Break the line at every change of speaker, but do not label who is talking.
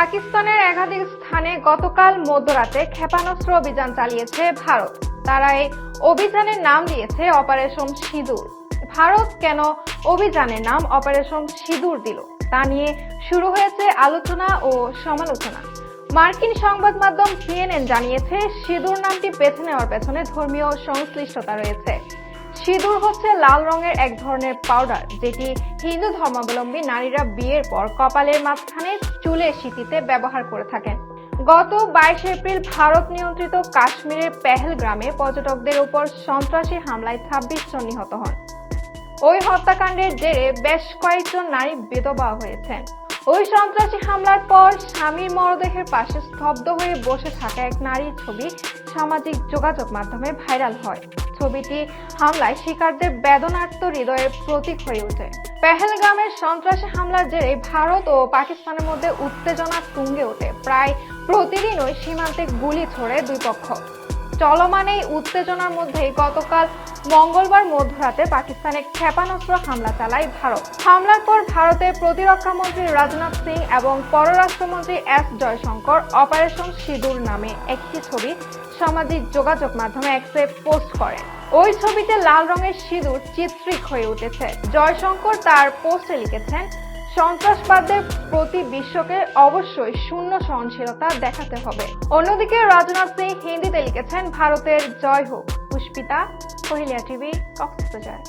পাকিস্তানের একাধিক স্থানে গতকাল মধ্যরাতে ক্ষেপণাস্ত্র অভিযান চালিয়েছে ভারত। তারা এই অভিযানের নাম দিয়েছে অপারেশন সিঁদুর। ভারত কেন অভিযানের নাম অপারেশন সিঁদুর দিল, তা নিয়ে শুরু হয়েছে আলোচনা ও সমালোচনা। মার্কিন সংবাদ মাধ্যম সিএনএন জানিয়েছে, সিঁদুর নামটি বেছে নেওয়ার পেছনে ধর্মীয় সংশ্লিষ্টতা রয়েছে। সিঁদুর হচ্ছে লাল রঙের এক ধরনের পাউডার যেটি হিন্দু ধর্মাবলম্বী নারীরা বিয়ের পর কপালের মাঝখানে চুলের সিঁথিতে ব্যবহার করে থাকেন। গত বাইশে এপ্রিল ভারত নিয়ন্ত্রিত কাশ্মীরের পেহেলগ্রামে পর্যটকদের উপর সন্ত্রাসী হামলায় ছাব্বিশ জন নিহত হন। ওই হত্যাকাণ্ডের জেরে বেশ কয়েকজন নারী বিধবা হয়েছেন। ওই সন্ত্রাসী হামলার পর স্বামীর মরদেহের পাশে স্তব্ধ হয়ে বসে থাকা এক নারীর ছবি সামাজিক যোগাযোগ মাধ্যমে ভাইরাল হয়। ছবিটি হামলায় শিকারদের বেদনার্ত হৃদয়ের প্রতীক হয়ে ওঠে। পেহেলগ্রামের সন্ত্রাসী হামলার জেরে ভারত ও পাকিস্তানের মধ্যে উত্তেজনা তুঙ্গে ওঠে। প্রায় প্রতিদিনই সীমান্তে গুলি ছোড়ে দুই পক্ষ। চলমান এই উত্তেজনার মধ্যেই গতকাল মঙ্গলবার মধ্যরাতে পাকিস্তানে ক্ষেপণাস্ত্র হামলা চালায় ভারত। হামলার পর ভারতের প্রতিরক্ষা মন্ত্রী রাজনাথ সিং এবং পররাষ্ট্রমন্ত্রী এস জয়শঙ্কর অপারেশন সিঁদুর নামে একটি ছবি সামাজিক যোগাযোগ মাধ্যমে এক্সে পোস্ট করেন। ওই ছবিতে লাল রঙের সিঁদুর চিত্রিক হয়ে উঠেছে। জয়শঙ্কর তার পোস্টে লিখেছেন সন্ত্রাসবাদের প্রতি বিশ্বকে অবশ্যই শূন্য সহনশীলতা দেখাতে হবে। অন্যদিকে রাজনাথ সিং হিন্দিতে লিখেছেন, ভারতের জয় হোক। পুষ্পিতা, কহিলিয়া টিভি, কক্সবাজার।